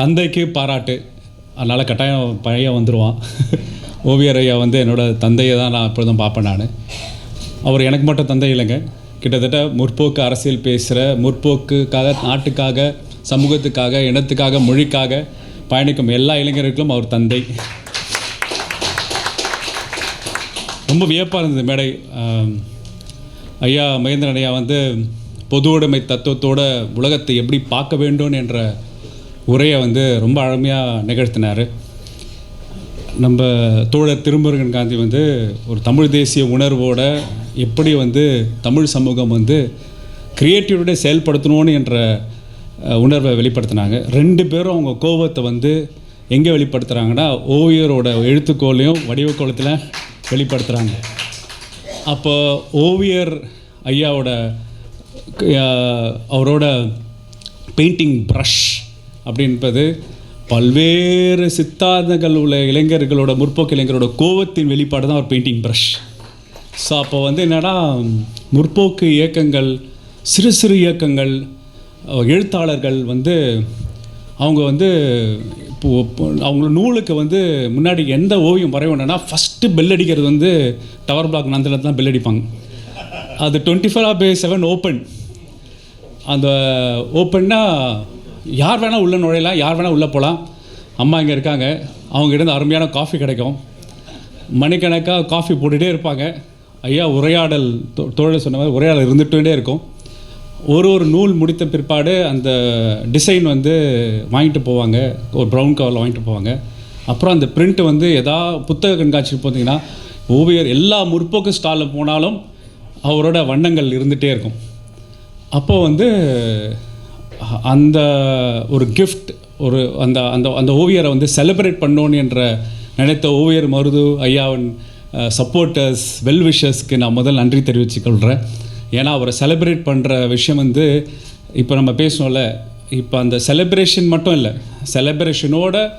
தந்தைக்கு பாராட்டு. அதனால் கட்டாயம் பையன் வந்துடுவான் ஓவியர் ஐயா வந்து என்னோடய தந்தையை தான் நான் எப்பொழுதும் பார்ப்பேன் நான். அவர் எனக்கு மட்டும் தந்தை இல்லைங்க. கிட்டத்தட்ட முற்போக்கு அரசியல் பேசுகிற முற்போக்குக்காக நாட்டுக்காக சமூகத்துக்காக இனத்துக்காக மொழிக்காக பயணிக்கும் எல்லா இளைஞர்களுக்கும் அவர் தந்தை. ரொம்ப வியப்பாக இருந்தது மேடை. ஐயா மகேந்திரன் ஐயா வந்து பொது உடைமை தத்துவத்தோட உலகத்தை எப்படி பார்க்க வேண்டும் என்ற உரையை வந்து ரொம்ப அழமையாக நிகழ்த்தினார். நம்ம தோழர் திருமுருகன் காந்தி வந்து ஒரு தமிழ் தேசிய உணர்வோட எப்படி வந்து தமிழ் சமூகம் வந்து கிரியேட்டிவிட்டி செயல்படுத்தணும்னு என்ற உணர்வை வெளிப்படுத்தினாங்க. ரெண்டு பேரும் அவங்க கோபத்தை வந்து எங்கே வெளிப்படுத்துகிறாங்கன்னா ஓவியரோட எழுத்துக்கோலையும் வடிவக்கோலத்தில் வெளிப்படுத்துகிறாங்க அப்போ ஓவியர் ஐயாவோட அவரோட பெயிண்டிங் ப்ரஷ் அப்படின்றது பல்வேறு சித்தாந்தங்கள் உள்ள இளைஞர்களோட முற்போக்கு இளைஞரோட கோவத்தின் வெளிப்பாடு தான் ஒரு பெயிண்டிங் ப்ரஷ் ஸோ அப்போ வந்து என்னென்னா முற்போக்கு இயக்கங்கள் சிறு சிறு இயக்கங்கள் எழுத்தாளர்கள் வந்து அவங்க வந்து இப்போது அவங்க நூலுக்கு வந்து முன்னாடி எந்த ஓவியம் வரையணும்னா ஃபஸ்ட்டு பெல் அடிக்கிறது வந்து டவர் பிளாக் நந்தில் தான் பெல் அடிப்பாங்க. அது twenty four by seven open அந்த ஓப்பன்னா யார் வேணால் உள்ளே நுழையலாம் யார் வேணால் உள்ளே போகலாம் அம்மா இங்கே இருக்காங்க. அவங்க இருந்து அருமையான காஃபி கிடைக்கும். மணிக்கணக்காக காஃபி போட்டுகிட்டே இருப்பாங்க. ஐயா உரையாடல் தோ- தோழர் சொன்ன மாதிரி உரையாடல் இருந்துகிட்டே இருக்கும். ஒரு ஒரு நூல் முடித்த பிற்பாடு அந்த டிசைன் வந்து வாங்கிட்டு போவாங்க. ஒரு ப்ரௌன் கவரில் வாங்கிட்டு போவாங்க. அப்புறம் அந்த பிரிண்ட் வந்து எதா புத்தக கண்காட்சிக்கு போனீங்கன்னா ஓவியர் எல்லா முற்போக்கு ஸ்டாலில் போனாலும் அவரோட வண்ணங்கள் இருந்துகிட்டே இருக்கும். அப்போ வந்து அந்த ஒரு கிஃப்ட் ஒரு அந்த அந்த அந்த ஓவியரை வந்து செலிப்ரேட் பண்ணோன்னு என்ற நினைத்த ஓவியர் மருது ஐயாவின் சப்போர்ட்டர்ஸ் வெல்விஷர்ஸ்க்கு நான் முதல் நன்றி தெரிவித்துக்கொள்கிறேன் ஏன்னா அவரை செலிப்ரேட் பண்ணுற விஷயம் வந்து இப்போ நம்ம பேசணும்ல இப்போ அந்த செலிப்ரேஷன் மட்டும் இல்லை செலிப்ரேஷனோட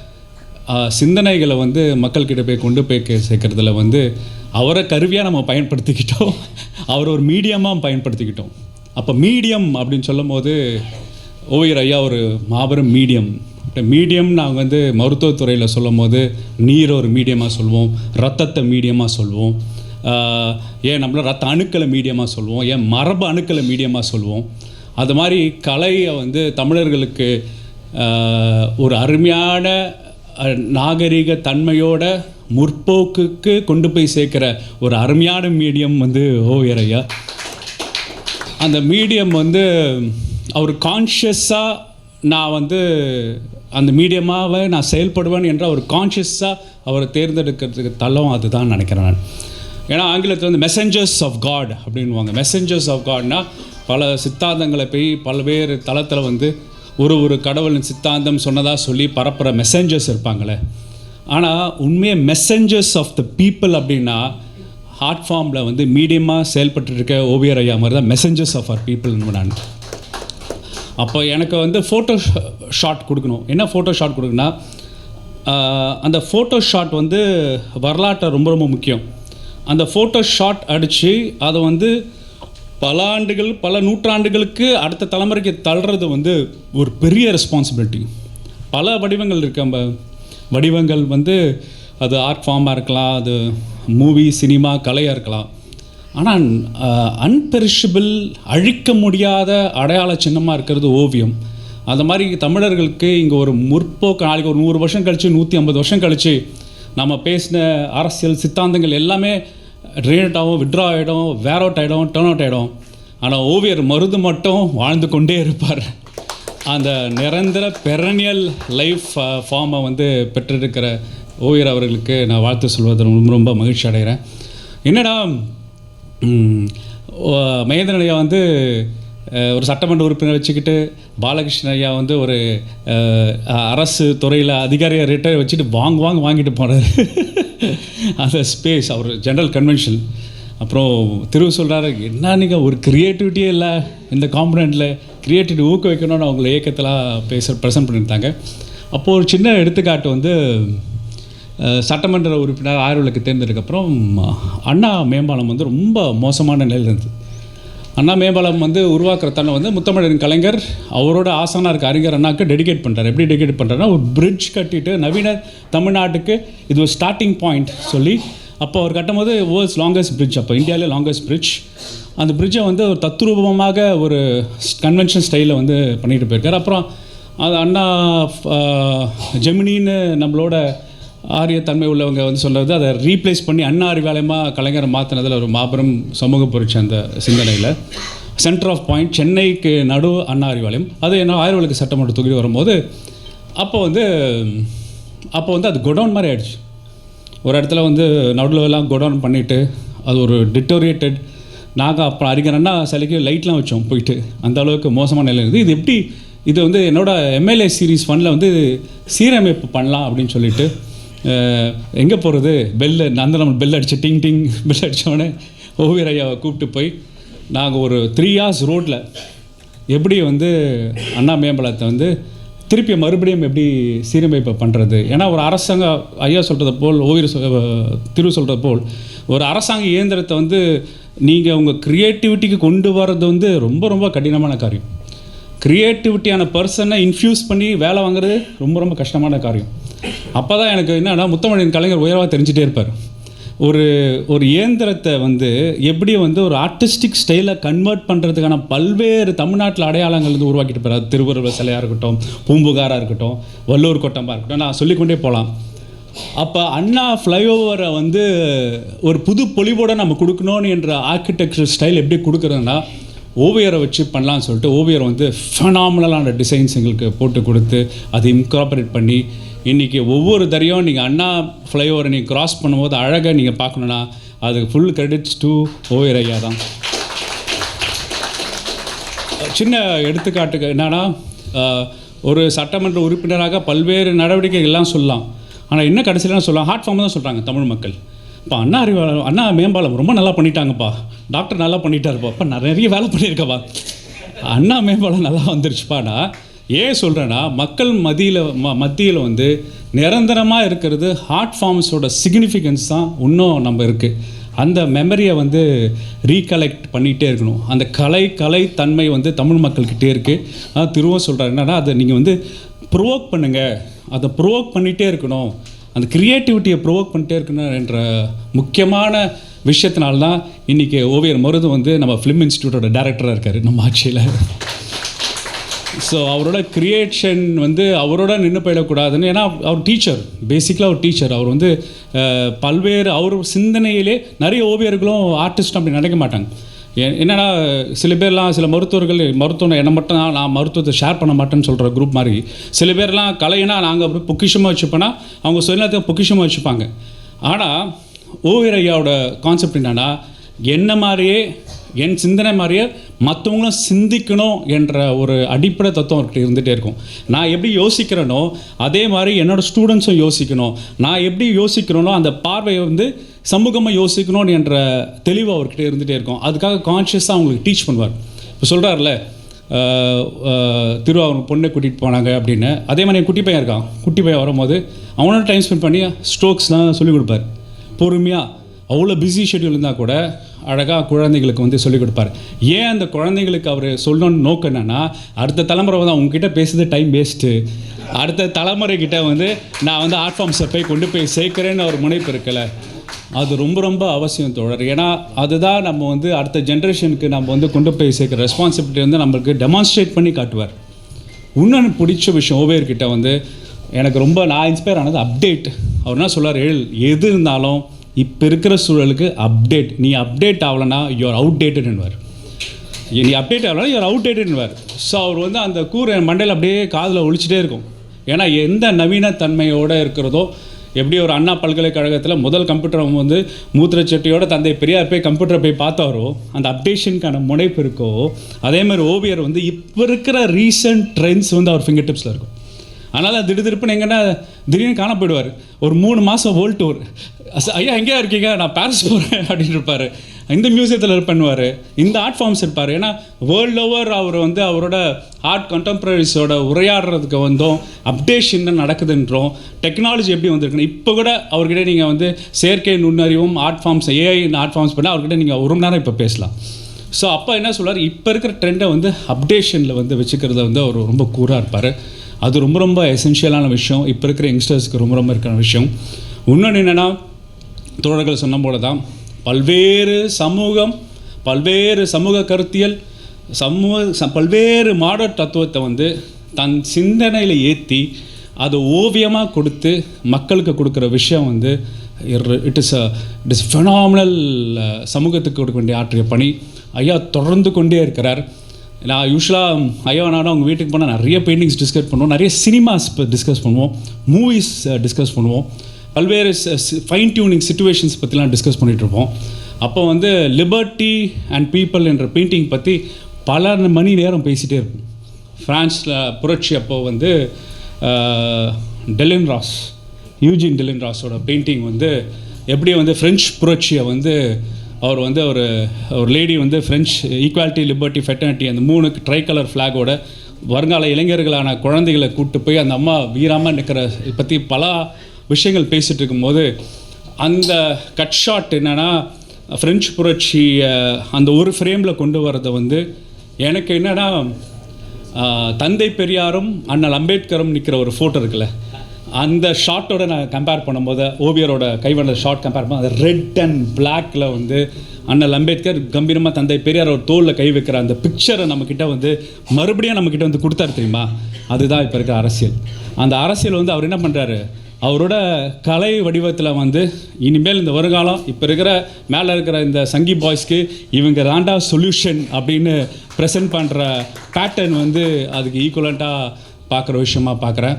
சிந்தனைகளை வந்து மக்கள்கிட்ட போய் கொண்டு போய் சேர்க்குறதுல வந்து அவரை கருவியாக நம்ம பயன்படுத்திக்கிட்டோம். அவர் ஒரு மீடியமாக பயன்படுத்திக்கிட்டோம். அப்போ மீடியம் அப்படின்னு சொல்லும் போது ஓவியர் ஐயா ஒரு மாபெரும் மீடியம். மீடியம் நாங்கள் வந்து மருத்துவத்துறையில் சொல்லும் போது நீர் ஒரு மீடியமாக சொல்லுவோம் ரத்தத்தை மீடியமாக சொல்லுவோம் ஏன் நம்மள ரத்த அணுக்களை மீடியமாக சொல்லுவோம் ஏன் மரபு அணுக்களை மீடியமாக சொல்லுவோம் அது மாதிரி கலையை வந்து தமிழர்களுக்கு ஒரு அருமையான நாகரிக தன்மையோட முற்போக்குக்கு கொண்டு போய் சேர்க்குற ஒரு அருமையான மீடியம் வந்து ஓவியர் ஐயா. அந்த மீடியம் வந்து அவர் கான்ஷியஸாக நான் வந்து அந்த மீடியமாவை நான் செயல்படுவேன் என்ற ஒரு கான்ஷியஸாக அவரை தேர்ந்தெடுக்கிறதுக்கு தளம் அதுதான் நினைக்கிறேன் நான். ஏன்னா ஆங்கிலத்தில் வந்து மெசஞ்சர்ஸ் ஆஃப் காட் அப்படின்வாங்க மெசஞ்சர்ஸ் ஆஃப் காட்னா பல சித்தாந்தங்களை போய் பல்வேறு தளத்தில் வந்து ஒரு ஒரு கடவுளின் சித்தாந்தம் சொன்னதாக சொல்லி பரப்புகிற மெசஞ்சர்ஸ் இருப்பாங்களே. ஆனால் உண்மையை மெசஞ்சர்ஸ் ஆஃப் த பீப்புள் அப்படின்னா ஹார்ட் ஃபார்மில் வந்து மீடியமாக செயல்பட்டு இருக்க ஓவியர் ஐயா மாதிரி தான் மெசஞ்சர்ஸ் ஆஃப் ஆர் பீப்புள் நான் அப்போ எனக்கு வந்து ஃபோட்டோ ஷாட் கொடுக்கணும். என்ன ஃபோட்டோ ஷாட் கொடுக்குன்னா அந்த ஃபோட்டோ ஷாட் வந்து வரலாற்றை ரொம்ப ரொம்ப முக்கியம். அந்த ஃபோட்டோ ஷாட் அடித்து அதை வந்து பல ஆண்டுகள் பல நூற்றாண்டுகளுக்கு அடுத்த தலைமுறைக்கு தள்ளுறது வந்து ஒரு பெரிய ரெஸ்பான்சிபிலிட்டி பல வடிவங்கள் இருக்கு. நம்ம வடிவங்கள் வந்து அது ஆர்ட் ஃபார்மாக இருக்கலாம் அது மூவி சினிமா கலையாக இருக்கலாம். ஆனால் அன்பெரிஷபிள் அழிக்க முடியாத அடையாள சின்னமாக இருக்கிறது ஓவியம். அந்த மாதிரி தமிழர்களுக்கு இங்கே ஒரு முற்போக்கு நாளைக்கு ஒரு நூறு வருஷம் கழித்து நூற்றி ஐம்பது வருஷம் கழித்து நம்ம பேசின அரசியல் சித்தாந்தங்கள் எல்லாமே ட்ரெயினட் ஆகும் விட்ரா ஆகிடும் வேர் அவுட் ஆகிடும் டேர்ன் அவுட் ஆகிடும் ஆனால் ஓவியர் மருது மட்டும் வாழ்ந்து கொண்டே இருப்பார். அந்த நிரந்தர பெரனியல் லைஃப் ஃபார்மை வந்து பெற்றிருக்கிற ஓவியர் அவர்களுக்கு நான் வாழ்த்து சொல்வதில் ரொம்ப ரொம்ப மகிழ்ச்சி அடைகிறேன். என்னடா மகேந்திரன் ஐயா வந்து ஒரு சட்டமன்ற உறுப்பினர் வச்சுக்கிட்டு பாலகிருஷ்ணன் ஐயா வந்து ஒரு அரசு துறையில் அதிகாரியை ரிட்டையர் வச்சுட்டு வாங்க வாங்க வாங்கிட்டு போனார் அந்த ஸ்பேஸ் அவர் ஜென்ரல் கன்வென்ஷன் அப்புறம் திரு சொல்கிறாரு என்ன நீங்கள் ஒரு க்ரியேட்டிவிட்டியே இல்லை. இந்த காம்பனண்ட்டில் க்ரியேட்டிவிட்டி ஊக்குவிக்கணும்னு அவங்கள இயக்கத்தெல்லாம் பேச ப்ரெசென்ட் பண்ணியிருந்தாங்க. அப்போது ஒரு சின்ன எடுத்துக்காட்டு வந்து சட்டமன்ற உறுப்பினர் ஆய்வுகளுக்கு தேர்ந்ததுக்கப்புறம் அண்ணா மேம்பாலம் வந்து ரொம்ப மோசமான நிலையில் இருந்தது. அண்ணா மேம்பாலம் வந்து உருவாக்குற தன்னை வந்து முத்தமிழரின் கலைஞர் அவரோட ஆசானாக இருக்க அறிஞர் அண்ணாக்கு டெடிகேட் பண்ணுறாரு எப்படி டெடிகேட் பண்ணுறாருன்னா ஒரு பிரிட்ஜ் கட்டிட்டு நவீன தமிழ்நாட்டுக்கு இது ஒரு ஸ்டார்டிங் பாயிண்ட் சொல்லி அப்போ அவர் கட்டும்போது வேர்ல்ட்ஸ் லாங்கஸ்ட் பிரிட்ஜ் அப்போ இந்தியாவிலே லாங்கஸ்ட் பிரிட்ஜ் அந்த பிரிட்ஜை வந்து ஒரு தத்ரூபமாக ஒரு கன்வென்ஷன் ஸ்டைலில் வந்து பண்ணிட்டு போயிருக்காரு. அப்புறம் அது அண்ணா ஜெமினின்னு நம்மளோட ஆரிய தன்மை உள்ளவங்க வந்து சொல்கிறது அதை ரீப்ளேஸ் பண்ணி அண்ணா அறிவாலயமாக கலைஞரை மாற்றினதில் ஒரு மாபெரும் சமூக புரட்சி அந்த சிந்தனையில். சென்டர் ஆஃப் பாயிண்ட் சென்னைக்கு நடு அண்ணா அறிவாலயம். அது என்ன ஆயிரவளுக்கு சட்டமன்ற தொகுதி வரும்போது அப்போ வந்து அப்போ வந்து அது குடவுன் மாதிரி ஆயிடுச்சு. ஒரு இடத்துல வந்து நடுவில் எல்லாம் குடோன் பண்ணிவிட்டு அது ஒரு டிட்டோரியேட்டட் நாங்கள் அப்புறம் அறிஞரன்னா சிலைக்கு லைட்லாம் வச்சோம் போயிட்டு. அந்த அளவுக்கு மோசமான நிலை இருக்குது இது எப்படி இது வந்து என்னோடய எம்எல்ஏ சீரிஸ் ஃபண்டில் வந்து சீரமைப்பு பண்ணலாம் அப்படின்னு சொல்லிட்டு எங்கே போகிறது பெல்லு அந்த நம்ம பெல் அடித்து டிங் டிங் பெல் அடித்தோடனே ஓவியர் ஐயாவை கூப்பிட்டு போய் நாங்கள் ஒரு த்ரீ ஹார்ஸ் ரோட்டில் எப்படி வந்து அண்ணா மேம்பலத்தை வந்து திருப்பி மறுபடியும் எப்படி சீரமைப்பு பண்ணுறது ஏன்னா ஒரு அரசாங்க ஐயா சொல்கிறத போல் ஓவியர் திரு சொல்கிறது போல் ஒரு அரசாங்க இயந்திரத்தை வந்து நீங்கள் உங்கள் க்ரியேட்டிவிட்டிக்கு கொண்டு வர்றது வந்து ரொம்ப ரொம்ப கடினமான காரியம். க்ரியேட்டிவிட்டியான பர்சனை இன்ஃப்யூஸ் பண்ணி வேலை வாங்குறது ரொம்ப ரொம்ப கஷ்டமான காரியம். அப்போ தான் எனக்கு என்னன்னா முத்தமிழின் கலைஞர் உயர்வாக தெரிஞ்சுட்டே இருப்பார். ஒரு ஒரு இயந்திரத்தை வந்து எப்படி வந்து ஒரு ஆர்டிஸ்டிக் ஸ்டைலில் கன்வெர்ட் பண்ணுறதுக்கான பல்வேறு தமிழ்நாட்டில் அடையாளங்கள் வந்து உருவாக்கிட்டு போகிறார் திருவள்ளுவர் சிலையாக இருக்கட்டும் பூம்புகாராக இருக்கட்டும் வல்லூர் கோட்டமாக இருக்கட்டும் நான் சொல்லிக்கொண்டே போகலாம் அப்போ அண்ணா ஃப்ளைஓவரை வந்து ஒரு புது பொலிவோடு நம்ம கொடுக்கணும்னு என்ற ஆர்கிடெக்சர் ஸ்டைல் எப்படி கொடுக்குறதுன்னா ஓவியரை வச்சு பண்ணலான்னு சொல்லிட்டு ஓவியர் வந்து ஃபெனாமினலான டிசைன்ஸ் எங்களுக்கு போட்டு கொடுத்து அதை இன்கார்பரேட் பண்ணி இன்றைக்கி ஒவ்வொரு தரையும் நீங்கள் அண்ணா ஃப்ளைஓவரை நீங்கள் கிராஸ் பண்ணும்போது அழகாக நீங்கள் பார்க்கணுன்னா அதுக்கு ஃபுல் கிரெடிட்ஸ் டு ஓவியர் ஐயா தான். சின்ன எடுத்துக்காட்டுக்கு என்னன்னா ஒரு சட்டமன்ற உறுப்பினராக பல்வேறு நடவடிக்கைகள்லாம் சொல்லலாம். ஆனால் என்ன கடைசியில் சொல்லலாம். ஹார்ட் ஃபார்ம் தான் சொல்கிறாங்க தமிழ் மக்கள். இப்போ அண்ணா அறிவு அண்ணா மேம்பாலம் ரொம்ப நல்லா பண்ணிட்டாங்கப்பா. டாக்டர் நல்லா பண்ணிட்டாருப்பா. அப்போ நிறைய வேலை பண்ணியிருக்கப்பா. அண்ணா மேம்பாலம் நல்லா வந்துருச்சுப்பாடா. ஏன் சொல்கிறேன்னா மக்கள் மதியில் ம மத்தியில் வந்து நிரந்தரமாக இருக்கிறது ஹார்ட் ஃபார்ம்ஸோட சிக்னிஃபிகன்ஸ் தான் இன்னும் நம்ம இருக்குது அந்த மெமரியை வந்து ரீகலெக்ட் பண்ணிகிட்டே இருக்கணும். அந்த கலை கலை தன்மை வந்து தமிழ் மக்கள்கிட்டே இருக்குது அதான் திருவம் சொல்கிறார் என்னன்னா அதை நீங்கள் வந்து ப்ரோவோக் பண்ணுங்கள் அதை ப்ரோவோக் பண்ணிகிட்டே இருக்கணும். அந்த க்ரியேட்டிவிட்டியை ப்ரொவோக் பண்ணிட்டே இருக்கணும் என்ற முக்கியமான விஷயத்தினால தான் இன்றைக்கி ஓவியர் மருது வந்து நம்ம ஃபிலிம் இன்ஸ்டியூட்டோட டேரக்டராக இருக்கார் நம்ம ஆட்சியில். ஸோ அவரோட கிரியேஷன் வந்து அவரோட நின்று போயிடக்கூடாதுன்னு ஏன்னா அவர் டீச்சர் பேசிக்கலாக ஒரு டீச்சர் அவர் வந்து பல்வேறு அவர் சிந்தனையிலே நிறைய ஓவியர்களும் ஆர்டிஸ்ட் அப்படி நினைக்க மாட்டாங்க. என்னன்னா சில பேர்லாம் சில மருத்துவர்கள் மருத்துவம் என்ன மட்டும் நான் நான் மருத்துவத்தை ஷேர் பண்ண மாட்டேன்னு சொல்கிற குரூப் மாதிரி சில பேர்லாம் கலைனா நாங்கள் அப்படி பொக்கிஷமாக வச்சுப்போன்னா அவங்க சுயநலத்தை பொக்கிஷமாக வச்சுப்பாங்க. ஆனால் ஓவியர் ஐயாவோட கான்செப்ட் என்னன்னா என்ன மாதிரியே என் சிந்தனை மாதிரியே மற்றவங்களும் சிந்திக்கணும் என்ற ஒரு அடிப்படை தத்துவம் அவர்கிட்ட இருந்துகிட்டே இருக்கும். நான் எப்படி யோசிக்கிறேனோ அதே மாதிரி என்னோடய ஸ்டூடெண்ட்ஸும் யோசிக்கணும். நான் எப்படி யோசிக்கிறேனோ அந்த பார்வையை வந்து சமூகமாக யோசிக்கணும் என்ற தெளிவு அவர்கிட்ட இருந்துகிட்டே இருக்கும். அதுக்காக கான்ஷியஸாக அவங்களுக்கு டீச் பண்ணுவார். இப்போ சொல்கிறார்ல திரு அவங்க பொண்ணை கூட்டிகிட்டு போனாங்க அப்படின்னு. அதே மாதிரி என் குட்டி பையன் இருக்கான். குட்டி பையன் வரும்போது அவனோட டைம் ஸ்பெண்ட் பண்ணி ஸ்ட்ரோக்ஸ்லாம் சொல்லிக் கொடுப்பார். பொறுமையாக அவ்வளோ பிஸி ஷெட்யூல் இருந்தால் கூட அழகாக குழந்தைகளுக்கு வந்து சொல்லிக் கொடுப்பார். ஏன் அந்த குழந்தைங்களுக்கு அவர் சொல்லணும்னு நோக்கம் என்னென்னா அடுத்த தலைமுறை வந்து உங்ககிட்ட பேசுறது டைம் வேஸ்ட்டு அடுத்த தலைமுறைக்கிட்ட வந்து நான் வந்து ஆர்ட் ஃபார்ம்ஸை போய் கொண்டு போய் சேர்க்குறேன்னு ஒரு முனைப்பு இருக்கலை அது ரொம்ப ரொம்ப அவசியம் தோழர். ஏன்னா அதுதான் நம்ம வந்து அடுத்த ஜென்ரேஷனுக்கு நம்ம வந்து கொண்டு போய் சேர்க்குற ரெஸ்பான்சிபிலிட்டி வந்து நம்மளுக்கு டெமான்ஸ்ட்ரேட் பண்ணி காட்டுவார். இன்னொன்று பிடிச்ச விஷயம் ஓவேர்கிட்ட வந்து எனக்கு ரொம்ப நான் இன்ஸ்பயர் ஆனது அப்டேட் அவர் என்ன சொல்லார் எழு எது இருந்தாலும் இப்போ இருக்கிற சூழலுக்கு அப்டேட் நீ அப்டேட் ஆகலைன்னா யூஆர் அவுட் டேட்டட்ன்னுவார் நீ அப்டேட் ஆகலாம் யூஆர் அவுட் டேட்டட்னுவார் ஸோ அவர் வந்து அந்த கூரை மண்டையில் அப்படியே காதில் ஒழிச்சிட்டே இருக்கும். ஏன்னா எந்த நவீன தன்மையோடு இருக்கிறதோ எப்படி ஒரு அண்ணா பல்கலைக்கழகத்தில் முதல் கம்ப்யூட்டர் வந்து மூத்திரச்சட்டியோட தந்தை பெரியார் போய் கம்ப்யூட்டரை போய் பார்த்தாரோ அந்த அப்டேஷனுக்கான முனைப்பு இருக்கோ அதே மாதிரி ஓவியர் வந்து இப்போ இருக்கிற ரீசன்ட் ட்ரெண்ட்ஸ் வந்து அவர் ஃபிங்கர் டிப்ஸில் இருக்கும். அதனால் திடீர் எங்கன்னா திடீர்னு காண போயிடுவார். ஒரு மூணு மாதம் வேர்ல்ட் டூர் ஐயா எங்கேயா இருக்கீங்க? நான் பாரிஸ் போகிறேன் அப்படின்னு இருப்பார். இந்த மியூசியத்தில் பண்ணுவார். இந்த ஆர்ட் ஃபார்ம்ஸ் இருப்பார். ஏன்னா வேர்ல்ட் ஓவர் அவர் வந்து அவரோட ஆர்ட் கண்டெம்பரரிஸோட உரையாடுறதுக்கு வந்தோம் அப்டேஷன் என்ன நடக்குதுன்றோம் டெக்னாலஜி எப்படி வந்திருக்குன்னு இப்போ கூட அவர்கிட்ட நீங்கள் வந்து செயற்கை நுண்ணறிவும் art forms AI art forms பண்ணால் அவர்கிட்ட நீங்கள் ஒரு மணி நேரம் இப்போ பேசலாம். ஸோ அப்பா என்ன சொல்வார் இப்போ இருக்கிற ட்ரெண்டை வந்து அப்டேஷனில் வந்து வச்சுக்கிறத வந்து அவர் ரொம்ப கூறாக இருப்பார். அது ரொம்ப ரொம்ப எசென்ஷியலான விஷயம். இப்போ இருக்கிற யங்ஸ்டர்ஸ்க்கு ரொம்ப ரொம்ப இருக்கிற விஷயம். இன்னொன்று என்னென்னா தோழர்கள் சொன்ன போல தான் பல்வேறு சமூகம் பல்வேறு சமூக கருத்தியல் சமூக பல்வேறு மாடர் தத்துவத்தை வந்து தன் சிந்தனையில் ஏற்றி அதை ஓவியமாக கொடுத்து மக்களுக்கு கொடுக்குற விஷயம் வந்து it is it is phenomenal சமூகத்துக்கு கொடுக்க வேண்டிய ஆற்றிய பணி. ஐயா தொடர்ந்து கொண்டே இருக்கிறார். நான் யூஸ்வலாக ஐயா நானும் அவங்க வீட்டுக்கு போனால் நிறைய பெயிண்டிங்ஸ் டிஸ்கஸ் பண்ணுவோம். நிறைய சினிமாஸ் டிஸ்கஸ் பண்ணுவோம். மூவிஸ் டிஸ்கஸ் பண்ணுவோம். பல்வேறு ஃபைன் டியூனிங் சுச்சுவேஷன்ஸ் பற்றிலாம் டிஸ்கஸ் பண்ணிகிட்டு இருப்போம் அப்போ வந்து லிபர்ட்டி அண்ட் பீப்பிள் என்ற பெயிண்டிங் பற்றி பல மணி நேரம் பேசிகிட்டே இருப்போம். ஃப்ரான்ஸில் புரட்சி அப்போது வந்து டெலின் ராஸ் யூஜின் டெலின் ராஸோட பெயிண்டிங் வந்து எப்படி வந்து ஃப்ரெஞ்ச் புரட்சியை வந்து அவர் வந்து ஒரு ஒரு லேடி வந்து ஃப்ரெஞ்ச் ஈக்குவாலிட்டி லிபர்ட்டி ஃபெட்டர்னிட்டி அந்த மூணு ட்ரை கலர் ஃப்ளாகோட வருங்கால இளைஞர்களான குழந்தைகளை கூப்பிட்டு போய் அந்த அம்மா வீராமல் நிற்கிற பற்றி பல விஷயங்கள் பேசிகிட்டு இருக்கும்போது அந்த கட் ஷாட் என்னென்னா ஃப்ரெஞ்சு புரட்சி அந்த ஒரு ஃப்ரேமில் கொண்டு வரதை வந்து எனக்கு என்னென்னா தந்தை பெரியாரும் அண்ணல் அம்பேத்கரும் நிற்கிற ஒரு ஃபோட்டோ இருக்குல்ல அந்த ஷாட்டோட நான் கம்பேர் பண்ணும்போது ஓவியரோட கைவண்ண ஷாட் கம்பேர் பண்ணும்போது அது ரெட் அண்ட் பிளாக்கில் வந்து அண்ணல் அம்பேத்கர் கம்பீரமாக தந்தை பெரியார் ஒரு தோளில் கை வைக்கிற அந்த பிக்சரை நம்மக்கிட்ட வந்து மறுபடியும் நம்மக்கிட்ட வந்து கொடுத்தாரு தெரியுமா? அதுதான் இப்போ இருக்கிற அரசியல். அந்த அரசியல் வந்து அவர் என்ன பண்ணுறாரு அவரோட கலை வடிவத்தில் வந்து இனிமேல் இந்த வருங்காலம் இப்போ இருக்கிற மேலே இருக்கிற இந்த சங்கி பாய்ஸ்க்கு இவங்க தாண்டா சொல்யூஷன் அப்படின்னு ப்ரெசென்ட் பண்ணுற பேட்டர்ன் வந்து அதுக்கு ஈக்குவலண்ட்டாக பார்க்குற விஷயமா பார்க்குறேன்.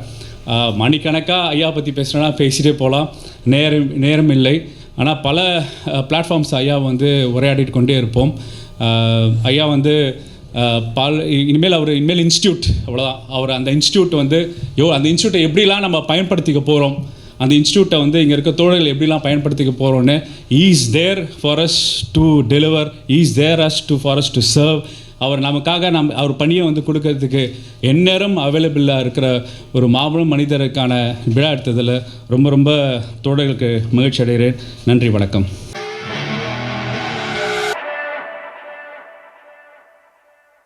மணிக்கணக்காக ஐயா பற்றி பேசுகிறேன்னா பேசிகிட்டே போகலாம் நேரம் நேரம் இல்லை. ஆனால் பல பிளாட்ஃபார்ம்ஸ் ஐயா வந்து உரையாடிட்டு கொண்டே இருப்போம். ஐயா வந்து பால் இனிமேல் அவர் இனிமேல் இன்ஸ்டியூட் அவ்வளோதான் அவர் அந்த இன்ஸ்டியூட் வந்து யோ அந்த இன்ஸ்டியூட்டை எப்படிலாம் நம்ம பயன்படுத்திக்க போகிறோம் அந்த இன்ஸ்டியூட்டை வந்து இங்கே இருக்க தோழர்கள் எப்படிலாம் பயன்படுத்திக்க போகிறோன்னு is there for us to deliver is there us to for us to serve அவர் நமக்காக நம் அவர் பணியை வந்து கொடுக்கறதுக்கு எந்நேரம் அவைலபிளாக இருக்கிற ஒரு மாபெரும் மனிதருக்கான விழா எடுத்ததில் ரொம்ப ரொம்ப தோழர்களுக்கு மகிழ்ச்சி அடைகிறேன். நன்றி வணக்கம்.